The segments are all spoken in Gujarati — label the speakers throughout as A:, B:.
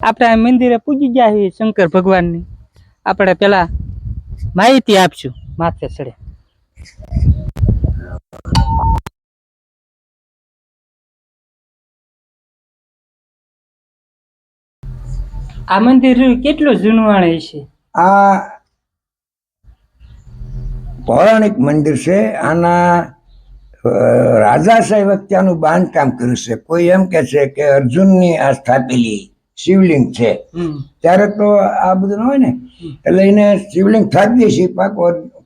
A: આપણે આ મંદિરે પૂજી ગયા છીએ શંકર ભગવાનની. આપણે પેલા માહિતી આપશું, માથે ચડે. આ મંદિર કેટલું જૂનવાણ છે?
B: આ પૌરાણિક મંદિર છે. આના રાજા સાહેબ ત્યાંનું બાંધકામ કર્યું છે. કોઈ એમ કે છે કે અર્જુનની આ સ્થાપેલી શિવલિંગ છે. ત્યારે તો આ બધું હોય ને. એટલે એને શિવલિંગ સ્થાપીએ છીએ પાકો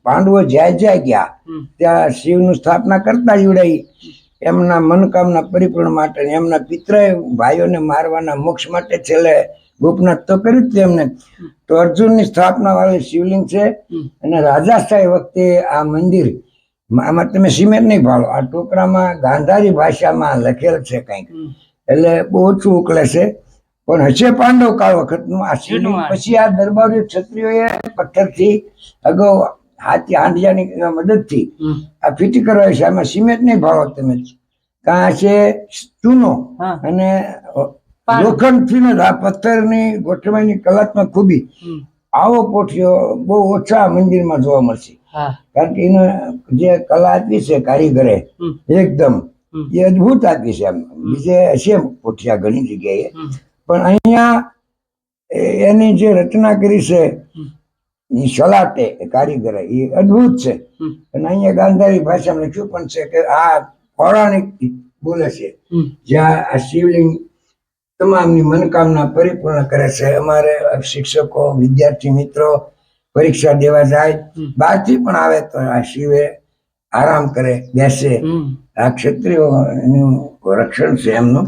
B: પાંડવો જ્યાં જ્યાં ગયા. ત્યાં શિવનું સ્થાપના કરતા જોડાઈ. એમના મનોકામના પરિપૂર્ણ માટે એમના પિતૃ ભાઈઓને મારવાના મોક્ષ માટે છેલ્લે ગોપનાથ તો કર્યું જ એમને. તો અર્જુનની સ્થાપના વાળી શિવલિંગ છે.
A: અને
B: અને રાજાશાહી વખતે આ મંદિર આમાં તમે સિમેન્ટ નહીં ભાળો. આ ટોકરામાં ગાંધારી ભાષામાં લખેલ છે કંઈક. એટલે બહુ ઓછું ઉકલે છે. પણ હશે પાંડવ કાળ વખતનું આ
A: આ.
B: પછી આ દરબારી ક્ષત્રિયોએ પથ્થરથી અગાઉ હાથી હાંડિયાની મદદથી. આ ફીટી કરવા છે આમાં સિમેન્ટ નહીં ભાવો તમે કાં છે ચૂનો. અને
A: પાણી.
B: લોખંડથી ને આ પથ્થરની ગોઠવણીની કલાત્મક ખૂબી આવો પોઠિયો બહુ ઓછા મંદિરમાં જોવા મળશે કારણ કે એને જે કલા આપી છે કારીગરે એકદમ. એ અદભુત આપી છે એમ બીજે હશે પોઠિયા ઘણી જગ્યાએ. પણ અહીંયા એની જે રચના કરી છે એ સલાટે કારીગરે એ અદભુત છે. અને અહીંયા ગાંધારી ભાષામાં લખ્યું પણ છે કે આ પૌરાણિક બોલે છે જ્યાં આ શિવલિંગ તમામની મનોકામના પરિપૂર્ણ કરે છે. અમારે શિક્ષકો વિદ્યાર્થી મિત્રો પરીક્ષા દેવા જાય. બહારથી પણ આવે તો આ શિવે આરામ કરે બેસે. આ ક્ષત્રિયોનું રક્ષણ છે એમનું.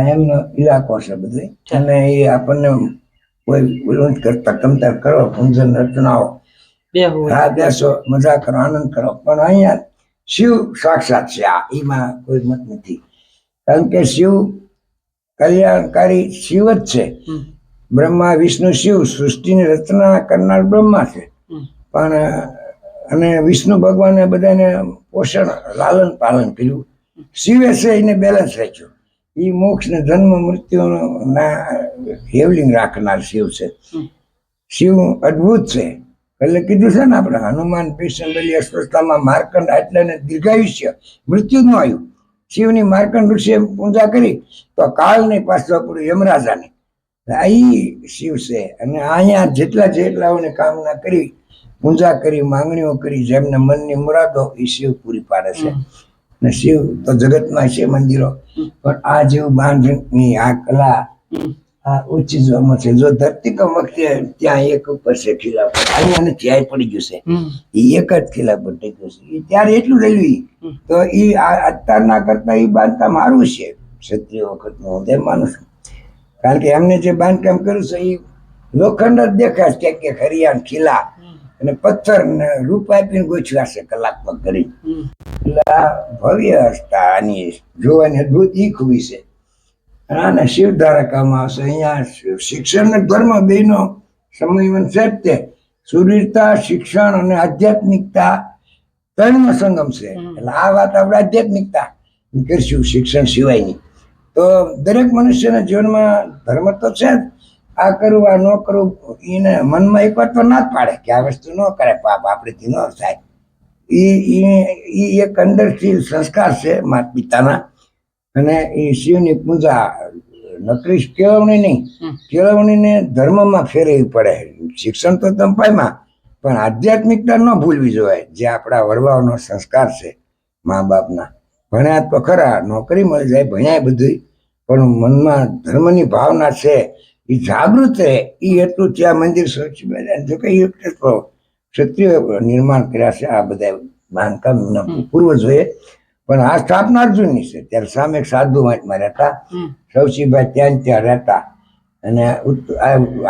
B: એમનો ઇલાકો છે બધે અને એ આપણને કોઈ વિરોધ કરતા કમતા કરો પૂંજન રચનાઓ. હા બેસો મજા કરો આનંદ કરો. પણ અહીંયા શિવ સાક્ષાત છે આ. એમાં કોઈ મત નથી. કારણ કે શિવ કલ્યાણકારી શિવ જ છે. બ્રહ્મા વિષ્ણુ શિવ સૃષ્ટિની રચના કરનાર બ્રહ્મા છે. પણ અને વિષ્ણુ ભગવાને બધાને પોષણ લાલન પાલન કર્યું. શિવે છે એને બેલેન્સ રાખ્યું. એ મોક્ષ ને જન્મ મૃત્યુ ના હેવલિંગ રાખનાર શિવ છે. શિવ અદ્ભુત છે. એટલે કીધું છે ને આપણે હનુમાન કૃષ્ણ અસ્વસ્થામાં માર્કંડ આટલાને દીર્ઘાયુષ્ય મૃત્યુ જ ન આવ્યું. શિવની માર્કંડ ઋષિએ પૂજા કરી તો કાળની પાછળ પડ્યું યમરાજાની. આ શિવ છે. અને અહીંયા જેટલા જેટલાઓને કામના કરી પૂજા કરી માંગણીઓ કરી જેમને મનની મુરાદો એ શિવ પૂરી પાડે છે. અને શિવ તો જગતમાં છે મંદિરો. પણ આ જેવું બાંધણી આ કલા. આ ઊંચી જોવામાં મળશે જો ધરતીકંપ વખતે ત્યાં એક ઉપર છે ખીલા પર અહીંયા આ પડી ગયું છે. એ એક જ ખીલા પર ગયું છે. ત્યારે એટલું
A: રહેલું
B: તો એ અત્યારના કરતા એ બાંધકામ સારું છે. ક્ષત્રિય વખતનું હું તેમ માનું છું. કારણ કે એમને જે બાંધકામ કર્યું છે એ લોખંડ જ દેખાય ક્યાંક કે હરિયાણ ખીલા અને પથ્થર ને રૂપ આપીને ગોઠવ્યા છે કલાત્મક કરી એટલે આ ભવ્ય હસ્તા આની જોવાની અદભુત ઈ ખૂબી છે. આને શિવ દ્વારા આવશે. અહીંયા શિક્ષણ અને ધર્મ બેનો સમયવન છે તે. સુરવીરતા શિક્ષણ અને આધ્યાત્મિકતા ત્રણનો સંગમ છે. એટલે આ વાત આપણે આધ્યાત્મિકતા કરશું શિક્ષણ સિવાયની. તો દરેક મનુષ્યના જીવનમાં ધર્મ તો છે જ આ કરવું આ ન કરવું એને મનમાં એક વાત તો ના જ પાડે કે આ વસ્તુ ન કરે પાપ આપણેથી ન થાય. એ એ એક અંદરથી સંસ્કાર છે માતા પિતાના. અને એ શિવની પૂજા નકરી કેળવણી નહીં. કેળવણીને ધર્મમાં ફેરવી પડે. શિક્ષણ તો તંપાઈમાં પણ આધ્યાત્મિકતા ન ભૂલવી જોઈએ જે આપણા વડવાઓનો સંસ્કાર છે મા બાપના. ભણ્યા તો ખરા નોકરી મળી જાય ભણ્યા બધું પણ મનમાં ધર્મની ભાવના છે એ જાગૃત રહે એ એટલું ત્યાં મંદિર સૌથી પહેલા જો કે એ ક્ષત્રિય નિર્માણ કર્યા છે આ બધા બાંધકામના પૂર્વજોએ. પણ આ સ્થાપના અર્જુનની છે. ત્યારે સામે એક સાધુ વાંચમાં રહેતા. સૌસીભાઈ ત્યાં ત્યાં રહેતા. અને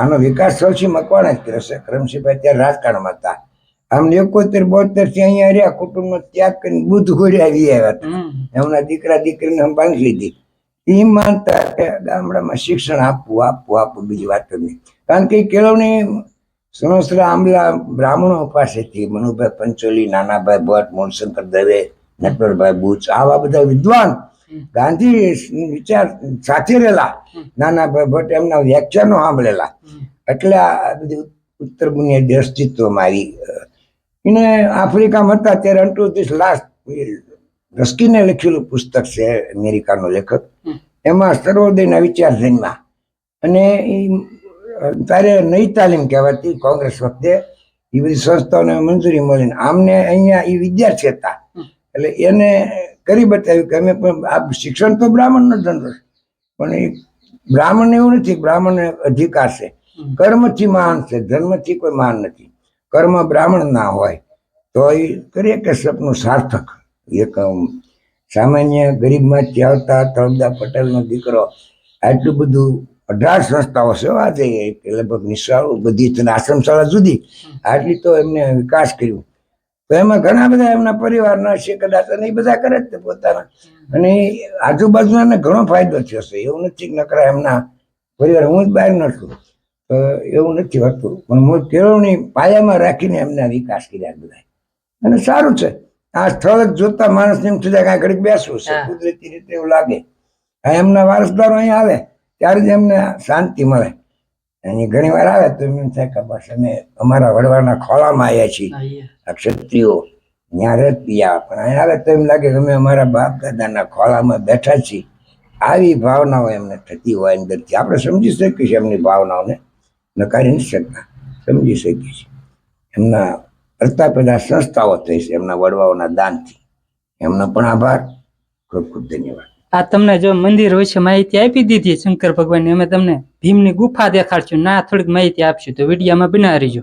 B: આનો વિકાસ સૌથી મકવાણા જ કર્યો છે. કરમસિંહભાઈ ત્યાં રાજકારણમાં હતા. આમ એકોતેર બોતેરથી અહીંયા રહ્યા. કુટુંબનો ત્યાગ કરીને બુદ્ધ ઘોડ્યા આવી આવ્યા હતા. એમના દીકરા દીકરીને બાંધી લીધી. એ માનતા કે ગામડામાં શિક્ષણ આપવું આપવું આપવું બીજી વાત જ નહીં. કારણ કે કેળવણી સણોસરા આંબલા બ્રાહ્મણો પાસેથી મનુભાઈ પંચોલી નાનાભાઈ ભટ્ટ મોહનશંકર દવે નટવરભાઈ બુચ આવા બધા વિદ્વાન ગાંધી વિચાર સાથે રહેલા. નાનાભાઈ ભટ્ટ એમના વ્યાખ્યાનો સાંભળેલા. એટલે આ બધી ઉત્તર બુનિયાદી અસ્તિત્વમાં આવી એને આફ્રિકામાં હતા ત્યારે અંટુ લાસ્ટ રસ્કીને લખેલું પુસ્તક છે અમેરિકાનો લેખક. એમાં સર્વોદયના વિચાર જન્મા અને એ તારે નઈ તાલીમ કહેવાતી કોંગ્રેસ વખતે એ બધી સંસ્થાઓને મંજૂરી મળીને આમને અહીંયા એ વિદ્યાર્થી હતા. એટલે એને કરી બતાવ્યું કે અમે પણ આ શિક્ષણ તો બ્રાહ્મણનો ધંધો છે. પણ એ બ્રાહ્મણ એવું નથી બ્રાહ્મણ અધિકાર છે. કર્મથી મહાન છે ધર્મથી કોઈ મહાન નથી. કર્મ બ્રાહ્મણ ના હોય તો એ કરીએ કે સપનું સાર્થક. એક સામાન્ય ગરીબમાંથી આવતા તળપદા પટેલનો દીકરો આટલું બધું અઢાર સંસ્થાઓ સેવા થઈ લગભગ નિશાળો બધી જ અને આશ્રમ શાળા જુદી. આટલી તો એમને વિકાસ કર્યું. તો એમાં ઘણા બધા એમના પરિવારના છે, કદાચ અને એ બધા કરે જ પોતાના. અને આજુબાજુના ઘણો ફાયદો થયો છે. એવું નથી નકરા એમના પરિવાર, હું જ બહાર ન છું. તો એવું નથી હોતું. પણ હું કેળવણી પાયામાં રાખીને એમના વિકાસ કર્યા બધા અને સારું છે. આ સ્થળ જ જોતા માણસને એમ થઈ જાય કે આ ઘડીક બેસવું છે. કુદરતી રીતે એવું લાગે. એમના વારસદારો અહીંયા આવે ત્યારે જ એમને શાંતિ મળે. એની ઘણી વાર આવે તો એમ થાય કે બસ અમે અમારા વડવાના ખોળામાં આવ્યા છીએ. આ ક્ષત્રિયો ત્યાં રહેતી પણ અહીંયા આવે તો એમ લાગે કે અમે અમારા બાપ દાદાના ખોળામાં બેઠા છીએ. આવી ભાવનાઓ એમને થતી હોય અંદરથી. આપણે સમજી શકીએ છીએ એમની ભાવનાઓને. નકારી નથી શકતા. સમજી શકીએ છીએ. એમના કરતા પેલા સંસ્થાઓ થઈ છે, એમના વડવાઓના દાનથી. એમનો પણ આભાર. ખૂબ ખૂબ ધન્યવાદ.
A: આ તમને જો મંદિર વિશે માહિતી આપી દીધી શંકર ભગવાનની. અમે તમને ભીમની ગુફા દેખાડશું. ના થોડીક માહિતી આપશું, તો વિડીયામાં બના રહીજો.